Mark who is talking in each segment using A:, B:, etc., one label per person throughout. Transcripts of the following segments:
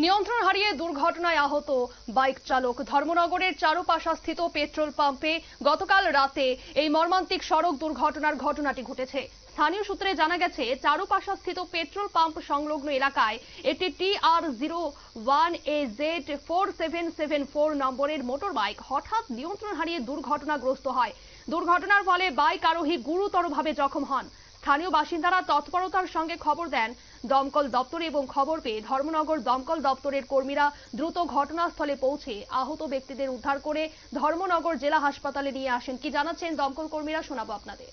A: নিয়ন্ত্রণ হারিয়ে দুর্ঘটনায় আহত বাইক চালক। ধর্মনগরের চারুপাশাস্থিত পেট্রোল পাম্পে গতকাল রাতে এই মর্মান্তিক সড়ক দুর্ঘটনার ঘটনাটি ঘটেছে। স্থানীয় সূত্রে জানা গেছে, চারুপাশাস্থিত পেট্রোল পাম্প সংলগ্ন এলাকায় একটি T R zero one A Z four seven seven four নম্বরের মোটর বাইক হঠাৎ নিয়ন্ত্রণ হারিয়ে দুর্ঘটনাগ্রস্ত হয়। দুর্ঘটনার ফলে বাইক আরোহী গুরুতরভাবে জখম হন। স্থানীয় বাসিন্দারা তৎপরতার সঙ্গে খবর দেন। দমকল দপ্তরে এবং খবর পেয়ে ধর্মনগর দমকল দপ্তরের কর্মীরা দ্রুত ঘটনাস্থলে পৌঁছে আহত ব্যক্তিদের উদ্ধার করে ধর্মনগর জেলা হাসপাতালে নিয়ে আসেন। কি জানাচ্ছেন দমকল কর্মীরা? শোনাবো আপনাদের।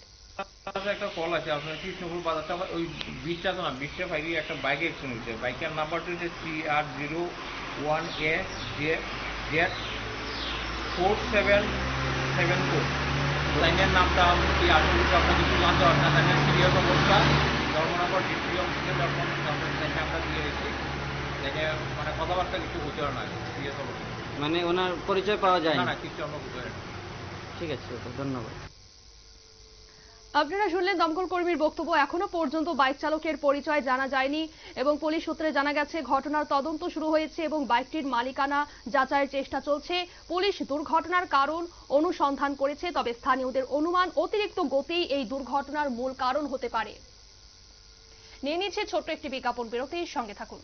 B: একটা কল আছে, আপনার কৃষ্ণপুর বাজারটা ওই বিশটা না বিশটা বাইকে একটা বাইক অ্যাক্সিডেন্ট হয়েছে। বাইকের নাম্বারটা হচ্ছে three R zero one A J Z four seven seven four লাইনের নামটা কি আসলে আপনার কিছু জানতে হবে? লাইনের সিরিয়াল অবস্থা ধর্মনগর ডিস্ট্রিক্ট অফিসে যখন আপনার লাইনে আমরা দিয়ে রেখেছি লাইনে মানে কথাবার্তা কিছু হতে না সিরিয়াস অবস্থা
C: মানে ওনার পরিচয় পাওয়া যায়
B: না
C: না
B: না কিছু আমরা বুঝতে
C: ঠিক আছে ধন্যবাদ।
A: আপনারা শুনলেন দমকল কর্মীর বক্তব্য এখনও পর্যন্ত বাইক চালকের পরিচয় জানা যায়নি এবং পুলিশ সূত্রে জানা গেছে, ঘটনার তদন্ত শুরু হয়েছে এবং বাইকটির মালিকানা যাচাইয়ের চেষ্টা চলছে। পুলিশ দুর্ঘটনার কারণ অনুসন্ধান করেছে, তবে স্থানীয়দের অনুমান অতিরিক্ত গতি এই দুর্ঘটনার মূল কারণ হতে পারে। নিয়ে নিচ্ছে ছোট্ট একটি বিজ্ঞাপন বিরতির সঙ্গে থাকুন।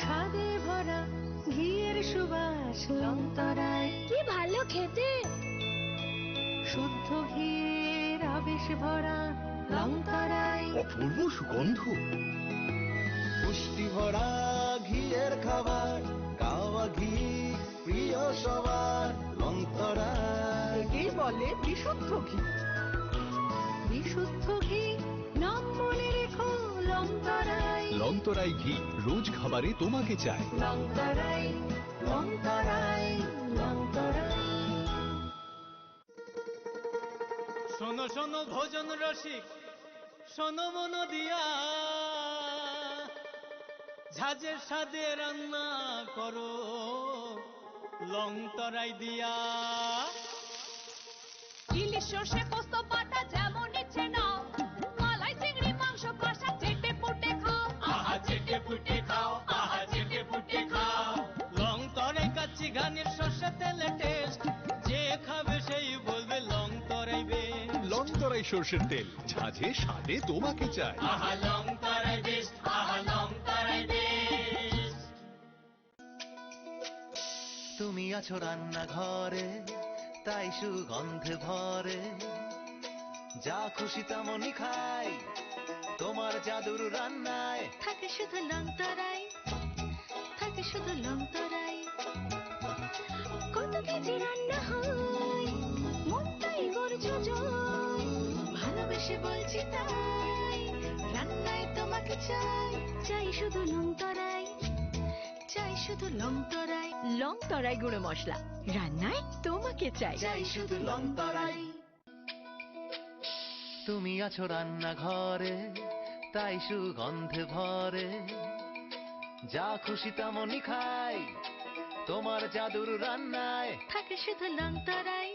D: স্বাদে ভরা ঘিয়ের সুবাস লঙ্কারায়
E: কি ভালো খেতে।
D: শুদ্ধ ঘিয়ের আবেশ ভরা লঙ্কারায়
F: অপূর্ব সুগন্ধ। পুষ্টি ভরা ঘিয়ের খাবার কাওয়া ঘি প্রিয় সবার লঙ্করায়
D: একেই বলে বিশুদ্ধ ঘি। বিশুদ্ধ ঘি নাম মনে লঙ্কারায়
F: ঘি রোজ খাবারে তোমাকে
D: লঙ্কারায়
G: শোনো শোনো ভোজন রসিক শোনো মন দিয়া। ঝাঁঝের স্বাদে রান্না করো লং তরাই দিয়া।
E: ইলিশ সর্ষে পোস্ত
F: লঙ্করাই সর্ষের তেল। ঝাঁঝে স্বাদে তোমাকে চায়
G: আহা লং তরাই বেশ আহা লং তরাই বেশ
H: তুমি আছো রান্না ঘরে তাই সুগন্ধে ভরে। যা খুশি তেমনই খাই তোমার জাদুর রান্নায়।
D: থাকে শুধু লঙ্কারায় থাকে শুধু লঙ্কারায় কত কেজি রান্না হয়? ভালোবেসে বলছি তাই। রান্নায় তোমাকে চাই চাই শুধু লঙ্কারায় চাই শুধু লঙ্কারায় লঙ্কারায় গুঁড়ো মশলা রান্নায় তোমাকে চাই।
H: চাই শুধু লঙ্করাই তুমি আছো রান্না ঘরে তাই সুগন্ধে ভরে। যা খুশি তেমনই খাই তোমার জাদুর রান্নায়।
D: থাকে শুধু লঙ্কারায়